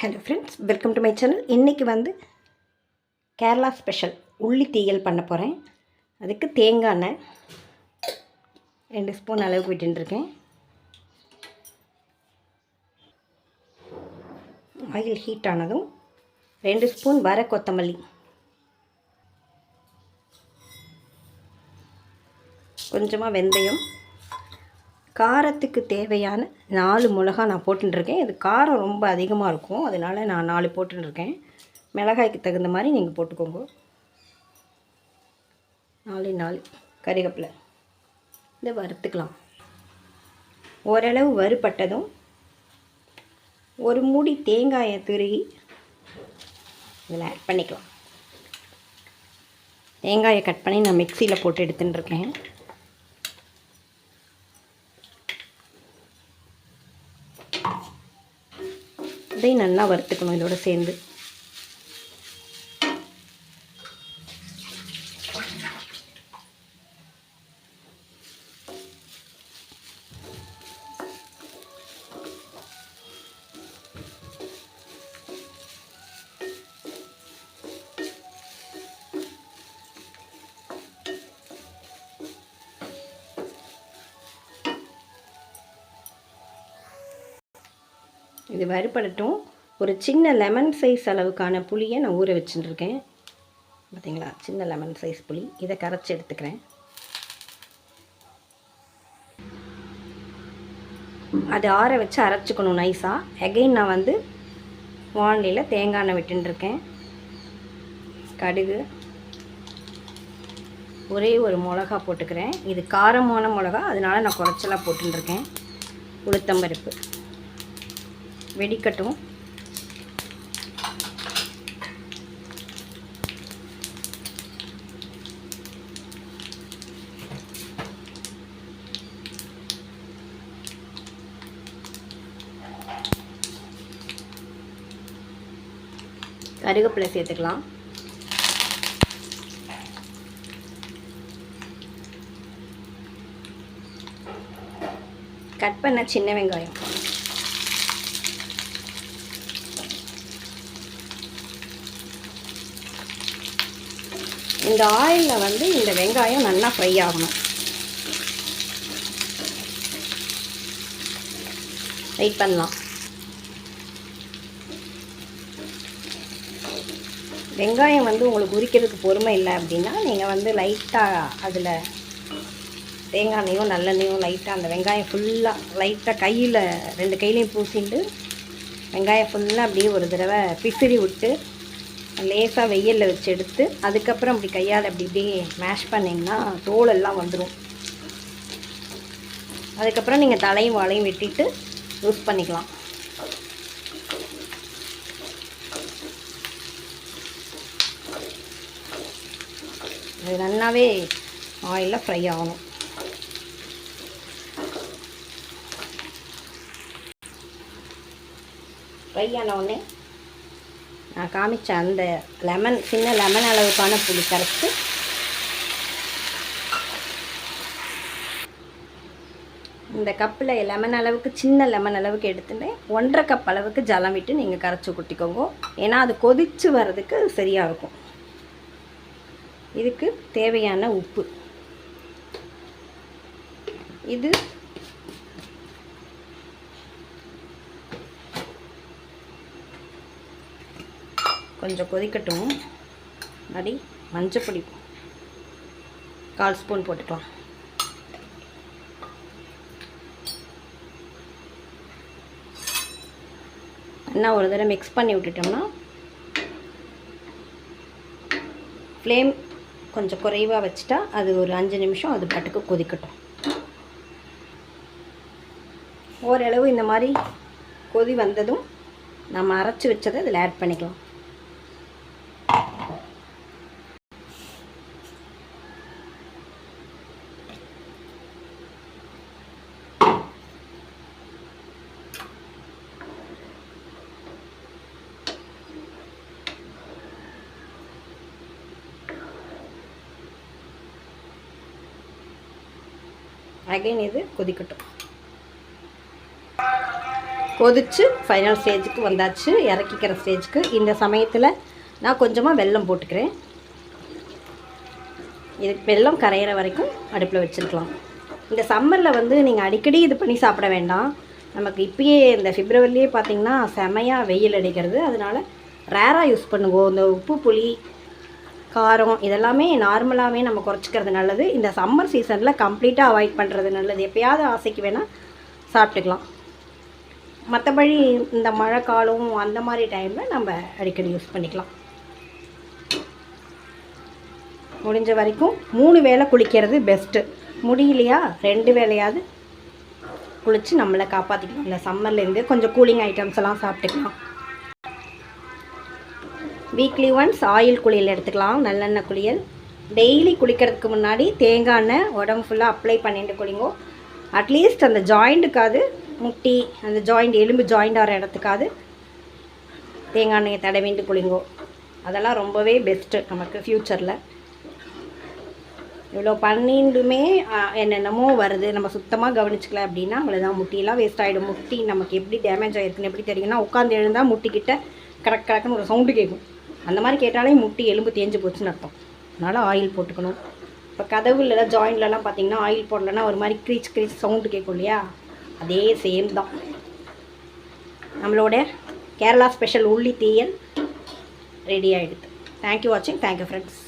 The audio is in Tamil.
Hello friends welcome to my channel இன்றைக்கி வந்து கேரளா ஸ்பெஷல் உள்ளி தீயல் பண்ண போகிறேன் அதுக்கு தேங்காய் எண்ணெய் ரெண்டு ஸ்பூன் அளவுக்கு விட்டுருக்கேன். ஆயில் ஹீட் ஆனதும் ரெண்டு ஸ்பூன் வர கொத்தமல்லி. கொஞ்சமாக வெந்தயம். காரத்துக்கு தேவையான நாலு மிளகா நான் போட்டுருக்கேன் இது காரம் ரொம்ப அதிகமாக இருக்கும். அதனால நான் நாலு போட்டுருக்கேன் மிளகாய்க்கு தகுந்த மாதிரி நீங்கள் போட்டுக்கோங்க. நாலு நாலு. கறிவேப்பிலை. இதை வறுத்துக்கலாம். ஓரளவு வறுபட்டதும் ஒரு மூடி தேங்காயை திருகி இதில் ஆட் பண்ணிக்கலாம். தேங்காயை கட் பண்ணி நான் மிக்சியில் போட்டு எடுத்துன்னு இதை நல்லா வறுத்துக்கணும் இதோட சேர்ந்து. இது வறுபடட்டும். ஒரு சின்ன லெமன் சைஸ் அளவுக்கான புளியை நான் ஊற வச்சுட்டுருக்கேன் பார்த்தீங்களா? சின்ன லெமன் சைஸ் புளி. இதை கரைச்சி எடுத்துக்கிறேன். அது ஆற வச்சு அரைச்சிக்கணும் நைஸாக எகைன் நான் வந்து வானிலையில் தேங்காய் எண்ணெய் விட்டுருக்கேன் கடுகு. ஒரே ஒரு மிளகா போட்டுக்கிறேன். இது காரமான மிளகா. அதனால நான் குறைச்சலாக போட்டுருக்கேன் உளுத்தம்பருப்பு வெடிக்கட்டும். கருவேப்பிலை சேர்த்துக்கலாம். கட் பண்ண சின்ன வெங்காயம். இந்த ஆயிலில் வந்து இந்த வெங்காயம் நல்லா ஃப்ரை ஆகணும். வெயிட் பண்ணலாம். வெங்காயம் வந்து உங்களுக்கு உரிக்கிறதுக்கு பொறுமை இல்லை அப்படின்னா நீங்கள் வந்து லைட்டாக அதில் தேங்காய் எண்ணெயும் நல்லெண்ணெயும் லைட்டாக அந்த வெங்காயம் ஃபுல்லாக லைட்டாக கையில் ரெண்டு கையிலையும் பூசிட்டு வெங்காயம் ஃபுல்லாக அப்படியே ஒரு தடவை பிசிறி விட்டு லேசாக வெயிலில் வச்சு எடுத்து அதுக்கப்புறம் அப்படி கையால் அப்படி இப்படியே மேஷ் பண்ணிங்கன்னா தோலெல்லாம் வந்துடும் அதுக்கப்புறம் நீங்கள் தலையும் வாழையும் வெட்டிட்டு யூஸ் பண்ணிக்கலாம். அது நல்லாவே ஆயிலில் ஃப்ரை ஆகணும். ஃப்ரை ஆனவுடனே நான் காமிச்ச அந்த லெமன் சின்ன லெமன் அளவுக்கான புளி கரைச்சி. இந்த கப்பில் லெமன் அளவுக்கு சின்ன லெமன் அளவுக்கு எடுத்துட்டு ஒன்றரை கப் அளவுக்கு ஜலம் விட்டு நீங்கள் கரைச்சி கொட்டிக்கோங்க. ஏன்னா அது கொதித்து வர்றதுக்கு சரியாக இருக்கும். இதுக்கு தேவையான உப்பு. இது கொஞ்சம் கொதிக்கட்டும். அடி மஞ்சப்பொடி கால் ஸ்பூன் போட்டுக்கலாம். என்ன ஒரு தடவை மிக்ஸ் பண்ணி விட்டுட்டோம்னா ஃப்ளேம் கொஞ்சம் குறைவாக வச்சுட்டா அது ஒரு அஞ்சு நிமிஷம் அது பாட்டுக்கு கொதிக்கட்டும். ஓரளவு இந்த மாதிரி கொதி வந்ததும் நம்ம அரைச்சி வச்சதை இதில் ஆட் பண்ணிக்கலாம். அகைன் இது கொதிக்கட்டும். கொதிச்சு ஃபைனல் ஸ்டேஜுக்கு வந்தாச்சு. இறக்கிக்கிற ஸ்டேஜுக்கு இந்த சமயத்தில் நான் கொஞ்சமாக வெல்லம் போட்டுக்கிறேன். இது வெல்லம் கரையிற வரைக்கும் அடுப்பில் வச்சுருக்கலாம். இந்த சம்மரில் வந்து நீங்கள் அடிக்கடி இது பண்ணி சாப்பிட வேண்டாம். நமக்கு இப்பயே இந்த பிப்ரவரிலேயே பார்த்திங்கன்னா செமையாக வெயில் அடிக்கிறது. அதனால ரேராக யூஸ் பண்ணுவோம் இந்த உப்பு புளி காரம் இதெல்லாமே நார்மலாகவே நம்ம குறைச்சிக்கிறது நல்லது. இந்த சம்மர் சீசனில் கம்ப்ளீட்டாக அவாய்ட் பண்ணுறது நல்லது. எப்போயாவது ஆசைக்கு வேணால் சாப்பிட்டுக்கலாம். மற்றபடி இந்த மழை காலம் அந்த மாதிரி டைமில் நம்ம அடிக்கடி யூஸ் பண்ணிக்கலாம். முடிஞ்ச வரைக்கும் மூணு வேளை குளிக்கிறது பெஸ்ட்டு முடியலையா? ரெண்டு வேளையாவது குளித்து நம்மளை காப்பாற்றிக்கலாம் இந்த சம்மர்லேருந்து கொஞ்சம் கூலிங் ஐட்டம்ஸ் எல்லாம் சாப்பிட்டுக்கலாம். வீக்லி ஒன்ஸ் ஆயில் குளியல் எடுத்துக்கலாம் நல்லெண்ணெய் குளியல். டெய்லி குளிக்கிறதுக்கு முன்னாடி தேங்காய் எண்ணெய் உடம்பு ஃபுல்லாக அப்ளை பண்ணிட்டு குளிங்கோ. அட்லீஸ்ட் அந்த ஜாயிண்ட்டுக்காது முட்டி அந்த ஜாயிண்ட் எலும்பு ஜாயிண்ட் ஆகிற இடத்துக்காது தேங்காய் எண்ணெயை தடவிண்டு குளிங்கோ. அதெல்லாம் ரொம்பவே பெஸ்ட்டு நமக்கு ஃப்யூச்சரில் இவ்வளோ பண்ணிண்டுமே என்னென்னமோ வருது. நம்ம சுத்தமாக கவனிச்சிக்கல அப்படின்னா அவ்வளோதான் முட்டியெல்லாம் வேஸ்ட் ஆகிடும் முட்டி நமக்கு எப்படி டேமேஜ் ஆகிருக்குன்னு எப்படி தெரியும்னா உட்காந்து எழுந்தால் முட்டிக்கிட்ட கரெக்ட் கரெக்ட்னு ஒரு சவுண்டு கேட்கும் அந்த மாதிரி கேட்டாலே முட்டி எலும்பு தேஞ்சு போச்சுன்னு அர்த்தம். அதனால் ஆயில் போட்டுக்கணும். இப்போ கதவுலலாம் ஜாயின்லலாம் பார்த்தீங்கன்னா ஆயில் போடலன்னா ஒரு மாதிரி க்ரீச் க்ரீச் சவுண்டு கேட்கும் இல்லையா? அதே சேம் தான். நம்மளோட கேரளா ஸ்பெஷல் உள்ளி தீயல் ரெடி ஆகிடுது தேங்க்யூ வாட்சிங் தேங்க்யூ ஃப்ரெண்ட்ஸ்